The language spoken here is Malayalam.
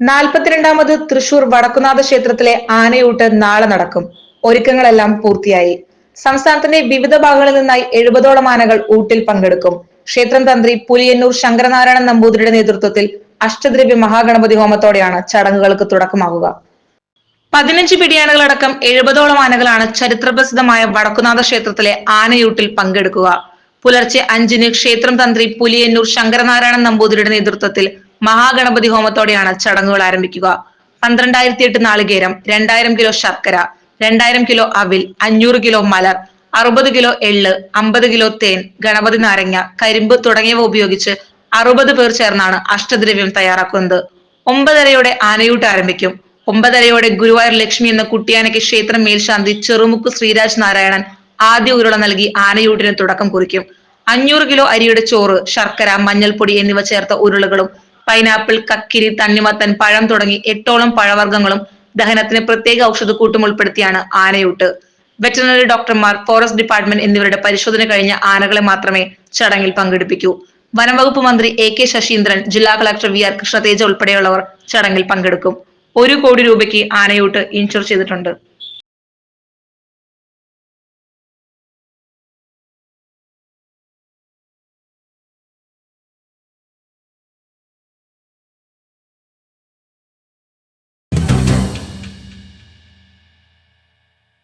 നാൽപ്പത്തിരണ്ടാമത് തൃശൂർ വടക്കുനാഥ ക്ഷേത്രത്തിലെ ആനയൂട്ട് നാളെ നടക്കും. ഒരുക്കങ്ങളെല്ലാം പൂർത്തിയായി. സംസ്ഥാനത്തിന്റെ വിവിധ ഭാഗങ്ങളിൽ നിന്നായി എഴുപതോളം ആനകൾ ഊട്ടിൽ പങ്കെടുക്കും. ക്ഷേത്രം തന്ത്രി പുലിയന്നൂർ ശങ്കരനാരായണൻ നമ്പൂതിരിയുടെ നേതൃത്വത്തിൽ അഷ്ടദ്രവ്യ മഹാഗണപതി ഹോമത്തോടെയാണ് ചടങ്ങുകൾക്ക് തുടക്കമാകുക. പതിനഞ്ച് പിടിയാനകളടക്കം എഴുപതോളം ആനകളാണ് ചരിത്രപ്രസിദ്ധമായ വടക്കുനാഥ ക്ഷേത്രത്തിലെ ആനയൂട്ടിൽ പങ്കെടുക്കുക. പുലർച്ചെ അഞ്ചിന് ക്ഷേത്രം തന്ത്രി പുലിയന്നൂർ ശങ്കരനാരായണൻ നമ്പൂതിരിയുടെ നേതൃത്വത്തിൽ മഹാഗണപതി ഹോമത്തോടെയാണ് ചടങ്ങുകൾ ആരംഭിക്കുക. പന്ത്രണ്ടായിരത്തി എട്ട് നാളികേരം രണ്ടായിരം കിലോ ശർക്കര രണ്ടായിരം കിലോ അവിൽ അഞ്ഞൂറ് കിലോ മലർ അറുപത് കിലോ എള്ള് അമ്പത് കിലോ തേൻ ഗണപതി നാരങ്ങ കരിമ്പ് തുടങ്ങിയവ ഉപയോഗിച്ച് അറുപത് പേർ ചേർന്നാണ് അഷ്ടദ്രവ്യം തയ്യാറാക്കുന്നത്. ഒമ്പതരയോടെ ആനയൂട്ട് ആരംഭിക്കും. ഒമ്പതരയോടെ ഗുരുവായൂർ ലക്ഷ്മി എന്ന കുട്ടിയാനയ്ക്ക് ക്ഷേത്രം മേൽശാന്തി ചെറുമുക്ക് ശ്രീരാജ് നാരായണൻ ആദ്യ ഉരുള നൽകി ആനയൂട്ടിന് തുടക്കം കുറിക്കും. അഞ്ഞൂറ് കിലോ അരിയുടെ ചോറ് ശർക്കര മഞ്ഞൾപ്പൊടി എന്നിവ ചേർത്ത ഉരുളകളും പൈനാപ്പിൾ കക്കിരി തണ്ണിമത്തൻ പഴം തുടങ്ങി എട്ടോളം പഴവർഗങ്ങളും ദഹനത്തിന് പ്രത്യേക ഔഷധക്കൂട്ടും ഉൾപ്പെടുത്തിയാണ് ആനയൂട്ട്. വെറ്ററിനറി ഡോക്ടർമാർ ഫോറസ്റ്റ് ഡിപ്പാർട്ട്മെന്റ് എന്നിവരുടെ പരിശോധന കഴിഞ്ഞ ആനകളെ മാത്രമേ ചടങ്ങിൽ പങ്കെടുപ്പിക്കൂ. വനംവകുപ്പ് മന്ത്രി എ കെ ശശീന്ദ്രൻ ജില്ലാ കളക്ടർ വി ആർ കൃഷ്ണതേജ ഉൾപ്പെടെയുള്ളവർ ചടങ്ങിൽ പങ്കെടുക്കും. ഒരു കോടി രൂപയ്ക്ക് ആനയൂട്ട് ഇൻഷുർ ചെയ്തിട്ടുണ്ട്.